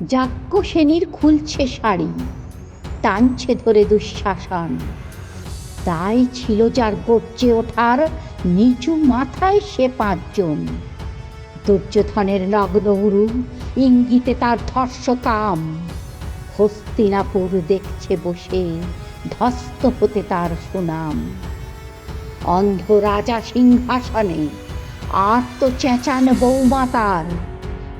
যাজ্ঞসেনীর খুলছে শাড়ি, টানছে ধরে দুঃশাসন। তাই ছিল যার গর্জে ওঠার, নিচু মাথায় সে পাঁচজন। দুর্যোধনের নগ্ন উরু, ইঙ্গিতে তার ধর্ষ কাম হস্তিনাপুর দেখছে বসে ধস্ত হতে তার সুনাম। অন্ধ রাজা সিংহাসনে আর তো চেঁচান বৌমা তার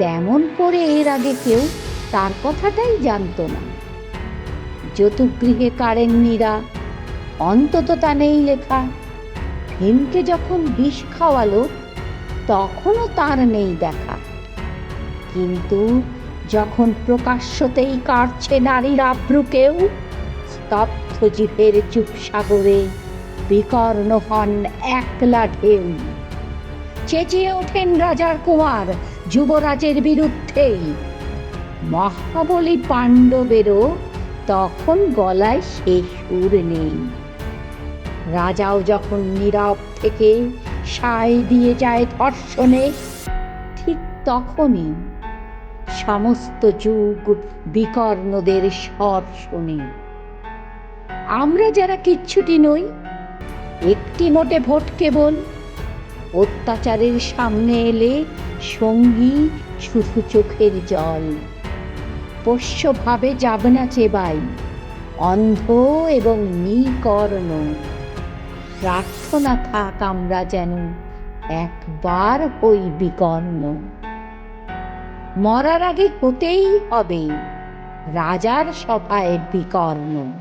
তেমন করে এর আগে কেউ তার কথাটাই জানতো না। যতুগৃহে কারেন কারেন্নিরা অন্তত তা নেই লেখা। ভীমকে যখন বিষ খাওয়ালো, তখনও তার নেই দেখা। কিন্তু যখন প্রকাশ্যতেই কাটছে নারীর আব্রুকেও স্তব্ধ জিভের চুপ সাগরে বিকর্ণ হন একলা ঢেউ। চেঁচিয়ে ওঠেন রাজার কুমার যুবরাজের বিরুদ্ধেই মহাবলী পাণ্ডবেরও তখন গলায় সে সুর নেই। রাজাও যখন নীরব থেকে সায় দিয়ে যায় ধর্ষণে, ঠিক তখনই সমস্ত যুগ বিকর্ণদের স্বর শুনে। আমরা যারা কিচ্ছুটি নই, একটি নোটে ভোট কেবল। অত্যাচারের সামনে এলে সঙ্গী শুধু চোখের জল। পোষ্যভাবে যাব না চেবাই অন্ধ এবং নিকর্ণ। প্রার্থনা থাক আমরা যেন একবার হই বিকর্ণ। মরার আগে হতেই হবে রাজার সভায় বিকর্ণ।